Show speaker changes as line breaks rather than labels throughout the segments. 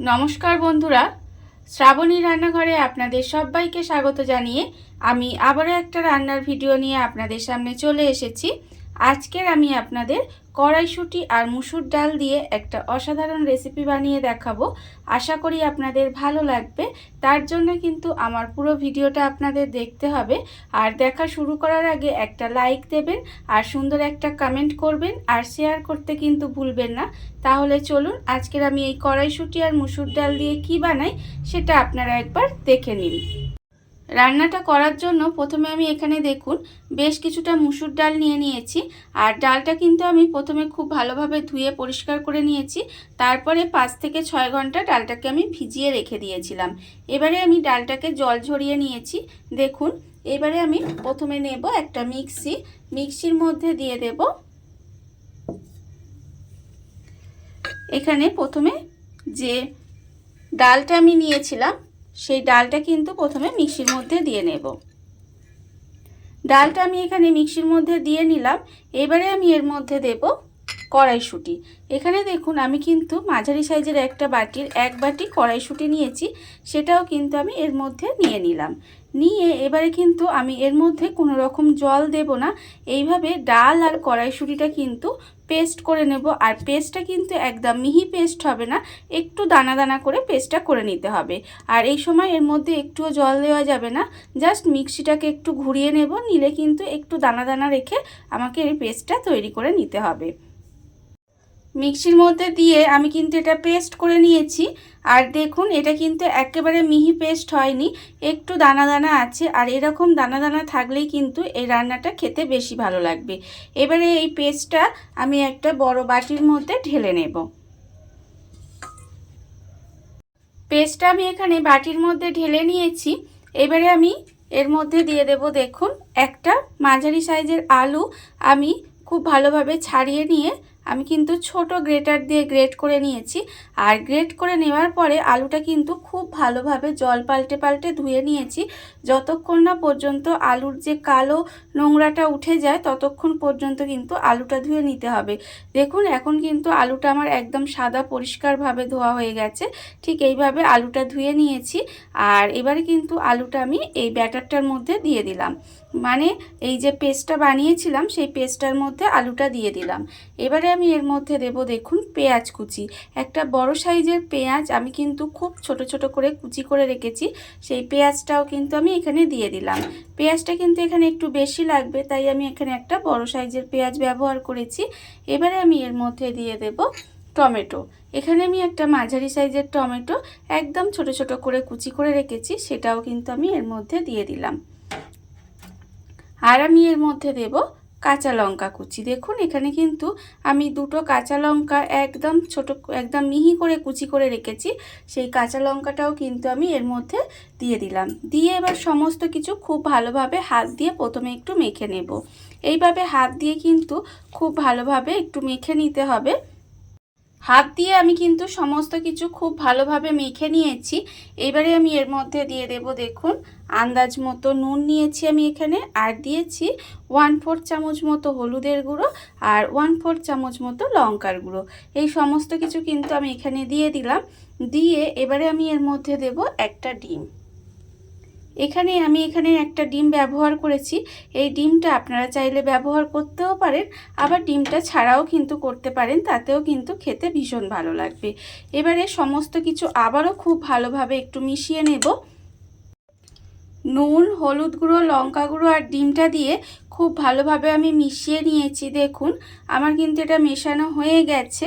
নমস্কার বন্ধুরা। শ্রাবণী রান্নাঘরে আপনাদের সবাইকে স্বাগত জানিয়ে আমি আবারও একটা রান্নার ভিডিও নিয়ে আপনাদের সামনে চলে এসেছি। আজকের আমি আপনাদের কড়াইশুঁটি আর মুসুর ডাল দিয়ে একটা অসাধারণ রেসিপি বানিয়ে দেখাবো। আশা করি আপনাদের ভালো লাগবে। তার জন্য কিন্তু আমার পুরো ভিডিওটা আপনাদের দেখতে হবে। আর দেখা শুরু করার আগে একটা লাইক দেবেন, আর সুন্দর একটা কমেন্ট করবেন, আর শেয়ার করতে কিন্তু ভুলবেন না। তাহলে চলুন, আজকের আমি এই কড়াইশুঁটি আর মুসুর ডাল দিয়ে কি বানাই, সেটা আপনারা একবার দেখে নিন। রান্নাটা করার জন্য প্রথমে আমি এখানে দেখুন, বেশ কিছুটা মুসুর ডাল নিয়ে নিয়েছি। আর ডালটা কিন্তু আমি প্রথমে খুব ভালোভাবে ধুয়ে পরিষ্কার করে নিয়েছি। তারপরে পাঁচ থেকে ছয় ঘণ্টা ডালটাকে আমি ভিজিয়ে রেখে দিয়েছিলাম। এবারে আমি ডালটাকে জল ঝরিয়ে নিয়েছি। দেখুন, এবারে আমি প্রথমে নেব একটা মিক্সি। মিক্সির মধ্যে দিয়ে দেব এখানে প্রথমে যে ডালটা আমি নিয়েছিলাম সেই ডালটা কিন্তু প্রথমে মিক্সির মধ্যে দিয়ে নেব। ডালটা আমি এখানে মিক্সির মধ্যে দিয়ে নিলাম। এবারে আমি এর মধ্যে দেব কড়াইশুঁটি। এখানে দেখুন, আমি কিন্তু মাঝারি সাইজের একটা বাটির এক বাটি কড়াইশুঁটি নিয়েছি, সেটাও কিন্তু আমি এর মধ্যে নিয়ে নিলাম। নিয়ে এবারে কিন্তু আমি এর মধ্যে কোনো রকম জল দেব না। এইভাবে ডাল আর কড়াইশুঁটিটা কিন্তু পেস্ট করে নেব। আর পেস্টটা কিন্তু একদম মিহি পেস্ট হবে না, একটু দানা দানা করে পেস্টটা করে নিতে হবে। আর এই সময় এর মধ্যে একটুও জল দেওয়া যাবে না। জাস্ট মিক্সিটাকে একটু ঘুরিয়ে নেব, নিলে কিন্তু একটু দানা দানা রেখে আমাকে এই পেস্টটা তৈরি করে নিতে হবে। মিক্সির মধ্যে দিয়ে আমি কিন্তু এটা পেস্ট করে নিয়েছি। আর দেখুন, এটা কিন্তু একেবারে মিহি পেস্ট হয়নি, একটু দানা দানা আছে। আর এরকম দানা দানা থাকলেই কিন্তু এই রান্নাটা খেতে বেশি ভালো লাগবে। এবারে এই পেস্টটা আমি একটা বড় বাটির মধ্যে ঢেলে নেব। পেস্টটা আমি এখানে বাটির মধ্যে ঢেলে নিয়েছি। এবারে আমি এর মধ্যে দিয়ে দেব, দেখুন, একটা মাঝারি সাইজের আলু। আমি খুব ভালোভাবে ছাড়িয়ে নিয়ে আমি কিন্তু ছোট গ্রেটার দিয়ে গ্রেট করে নিয়েছি। আর গ্রেট করে নেওয়ার পরে আলুটা কিন্তু খুব ভালোভাবে জল পাল্টে পাল্টে ধুয়ে নিয়েছি। যতক্ষণ না পর্যন্ত আলুর যে কালো নোংরাটা উঠে যায়, ততক্ষণ পর্যন্ত কিন্তু আলুটা ধুয়ে নিতে হবে। দেখুন, এখন কিন্তু আলুটা আমার একদম সাদা পরিষ্কারভাবে ধোয়া হয়ে গেছে। ঠিক এইভাবে আলুটা ধুয়ে নিয়েছি। আর এবারে কিন্তু আলুটা আমি এই ব্যাটারটার মধ্যে দিয়ে দিলাম। মানে এই যে পেস্টটা বানিয়েছিলাম, সেই পেস্টটার মধ্যে আলুটা দিয়ে দিলাম। এবারে আমি এর মধ্যে দেব দেখুন পেঁয়াজ কুচি। একটা বড় সাইজের পেঁয়াজ আমি কিন্তু খুব ছোট ছোট করে কুচি করে রেখেছি, সেই পেঁয়াজটাও কিন্তু আমি এখানে দিয়ে দিলাম। পেঁয়াজটা কিন্তু এখানে একটু বেশি লাগবে, তাই আমি এখানে একটা বড় সাইজের পেঁয়াজ ব্যবহার করেছি। এবারে আমি এর মধ্যে দিয়ে দেব টমেটো। এখানে আমি একটা মাঝারি সাইজের টমেটো একদম ছোট ছোট করে কুচি করে রেখেছি, সেটাও কিন্তু আমি এর মধ্যে দিয়ে দিলাম। আর আমি এর মধ্যে দেব কাঁচা লঙ্কা কুচি। দেখুন, এখানে কিন্তু আমি দুটো কাঁচা লঙ্কা একদম ছোট, একদম মিহি করে কুচি করে রেখেছি। সেই কাঁচা লঙ্কাটাও কিন্তু আমি এর মধ্যে দিয়ে দিলাম। দিয়ে এবার সমস্ত কিছু খুব ভালোভাবে হাত দিয়ে প্রথমে একটু মেখে নেব। এইভাবে হাত দিয়ে কিন্তু খুব ভালোভাবে একটু মেখে নিতে হবে। হাত দিয়ে আমি কিন্তু সমস্ত কিছু খুব ভালোভাবে মেখে নিয়েছি। এবারে আমি এর মধ্যে দিয়ে দেব দেখুন, আন্দাজ মতো নুন নিয়েছি আমি এখানে, আর দিয়েছি ওয়ান ফোর চামচ মতো হলুদের গুঁড়ো আর ওয়ান ফোর চামচ মতো লঙ্কার গুঁড়ো। এই সমস্ত কিছু কিন্তু আমি এখানে দিয়ে দিলাম। দিয়ে এবারে আমি এর মধ্যে দেব একটা ডিম। এখানে আমি এখানে একটা ডিম ব্যবহার করেছি। এই ডিমটা আপনারা চাইলে ব্যবহার করতেও পারেন, আবার ডিমটা ছাড়াও কিন্তু করতে পারেন, তাতেও কিন্তু খেতে ভীষণ ভালো লাগবে। এবারে সমস্ত কিছু আবারও খুব ভালোভাবে একটু মিশিয়ে নেব। নুন, হলুদ গুঁড়ো, লঙ্কা গুঁড়ো আর ডিমটা দিয়ে খুব ভালোভাবে আমি মিশিয়ে নিয়েছি, দেখুন। আমার কিন্তু এটা মেশানো হয়ে গেছে।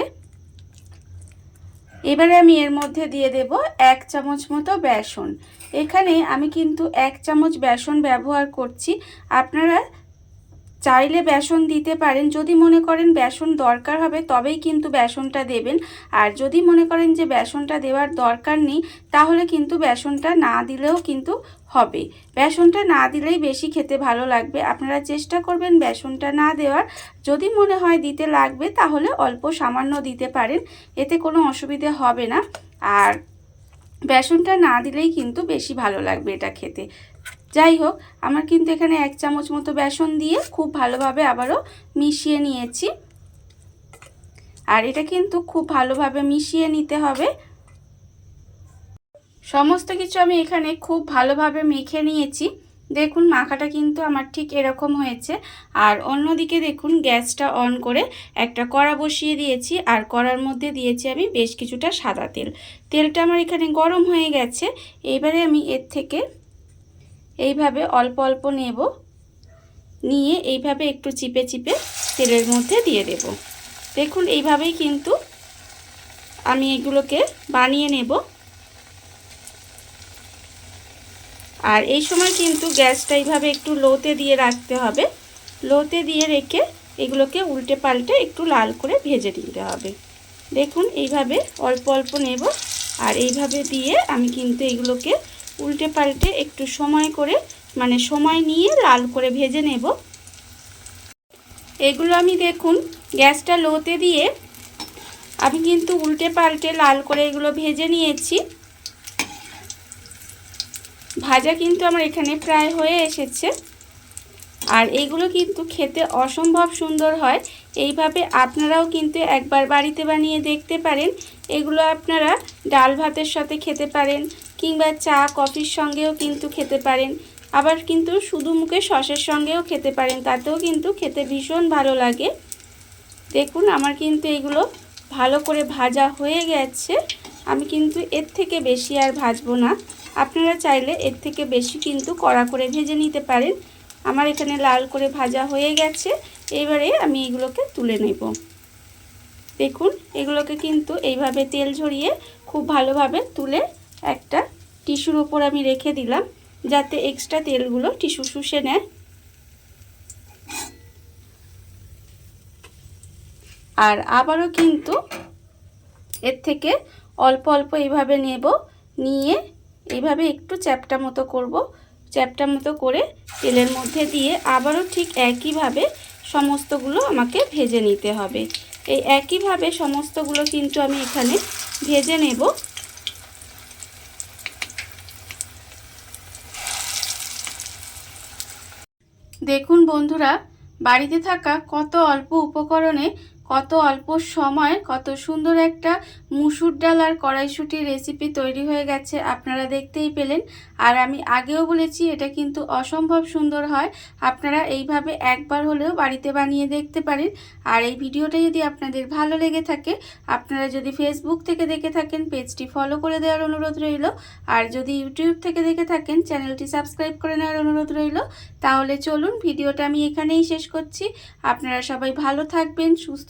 এবারে আমি এর মধ্যে দিয়ে দেব এক চামচ মতো বেসন। এখানে আমি কিন্তু এক চামচ বেসন ব্যবহার করছি। আপনারা চাইলে বেসন দিতে পারেন। যদি মনে করেন বেসন দরকার হবে, তবেই কিন্তু বেসনটা দেবেন। আর যদি মনে করেন যে বেসনটা দেওয়ার দরকার নেই, তাহলে কিন্তু বেসনটা না দিলেও কিন্তু হবে। বেসনটা না দিলেই বেশি খেতে ভালো লাগবে। আপনারা চেষ্টা করবেন বেসনটা না দেওয়ার। যদি মনে হয় দিতে লাগবে, তাহলে অল্প সামান্য দিতে পারেন। এতে কোনো অসুবিধে হবে না। আর বেসনটা না দিলেই কিন্তু বেশি ভালো লাগবে এটা খেতে। যাই হোক, আমার কিন্তু এখানে এক চামচ মতো বেসন দিয়ে খুব ভালোভাবে আবারও মিশিয়ে নিয়েছি। আর এটা কিন্তু খুব ভালোভাবে মিশিয়ে নিতে হবে। সমস্ত কিছু আমি এখানে খুব ভালোভাবে মেখে নিয়েছি। দেখুন, মাখাটা কিন্তু আমার ঠিক এরকম হয়েছে। আর অন্যদিকে দেখুন, গ্যাসটা অন করে একটা কড়া বসিয়ে দিয়েছি। আর কড়ার মধ্যে দিয়েছি আমি বেশ কিছুটা সাদা তেল। তেলটা আমার এখানে গরম হয়ে গেছে। এবারে আমি এর থেকে এইভাবে অল্প অল্প নেব। নিয়ে এইভাবে একটু চিপে চিপে তেলের মধ্যে দিয়ে দেব। দেখুন, এইভাবেই কিন্তু আমি এগুলোকে বানিয়ে নেব। আর এই সময় কিন্তু গ্যাসটা এইভাবে একটু লোতে দিয়ে রাখতে হবে। লোতে দিয়ে রেখে এগুলোকে উল্টে পাল্টে একটু লাল করে ভেজে দিতে হবে। দেখুন, এইভাবে অল্প অল্প নেব। আর এইভাবে দিয়ে আমি কিন্তু এগুলোকে উল্টে পাল্টে একটু সময় করে মানে সময় নিয়ে লাল করে ভেজে নেব। এগুলো আমি দেখুন, গ্যাসটা লোতে দিয়ে আমি কিন্তু উল্টে পাল্টে লাল করে এগুলো ভেজে নিয়েছি। ভাজা কিন্তু আমার এখানে প্রায় হয়ে এসেছে। আর এগুলো কিন্তু খেতে অসম্ভব সুন্দর হয়। এইভাবে আপনারাও কিন্তু একবার বাড়িতে বানিয়ে দেখতে পারেন। এগুলো আপনারা ডাল ভাতের সাথে খেতে পারেন কিংবা চা, কফির সঙ্গেও কিন্তু খেতে পারেন। আবার কিন্তু শুধু মুখে সসের সঙ্গেও খেতে পারেন, তাতেও কিন্তু খেতে ভীষণ ভালো লাগে। দেখুন, আমার কিন্তু এগুলো ভালো করে ভাজা হয়ে গেছে। আমি কিন্তু এর থেকে বেশি আর ভাজবো না। আপনারা চাইলে এর থেকে বেশি কিন্তু কড়া করে ভেজে নিতে পারেন। আমার এখানে লাল করে ভাজা হয়ে গেছে। এবারে আমি এগুলোকে তুলে নেব। দেখুন, এগুলোকে কিন্তু এইভাবে তেল ঝরিয়ে খুব ভালোভাবে তুলে একটা টিস্যুর ওপর আমি রেখে দিলাম, যাতে এক্সট্রা তেলগুলো টিস্যু শুষে নেয়। আর আবারও কিন্তু এর থেকে অল্প অল্প এইভাবে নেব, নিয়ে এইভাবে একটু চ্যাপটা মতো করব। চ্যাপটা মতো করে তেলের মধ্যে দিয়ে আবারও ঠিক একইভাবে সমস্তগুলো আমাকে ভেজে নিতে হবে। এই একইভাবে সমস্তগুলো কিন্তু আমি এখানে ভেজে নেব। দেখুন বন্ধুরা, বাড়িতে থাকা কত অল্প উপকরণে কত অল্প সময়, কত সুন্দর একটা মুসুর ডাল আর কড়াইশুটির রেসিপি তৈরি হয়ে গেছে, আপনারা দেখতেই পেলেন। আর আমি আগেও বলেছি, এটা কিন্তু অসম্ভব সুন্দর হয়। আপনারা এইভাবে একবার হলেও বাড়িতে বানিয়ে দেখতে পারেন। আর এই ভিডিওটা যদি আপনাদের ভালো লেগে থাকে, আপনারা যদি ফেসবুক থেকে দেখে থাকেন, পেজটি ফলো করে দেওয়ার অনুরোধ রইল। আর যদি ইউটিউব থেকে দেখে থাকেন, চ্যানেলটি সাবস্ক্রাইব করে নেওয়ার অনুরোধ রইল। তাহলে চলুন, ভিডিওটা আমি এখানেই শেষ করছি। আপনারা সবাই ভালো থাকবেন, সুস্থ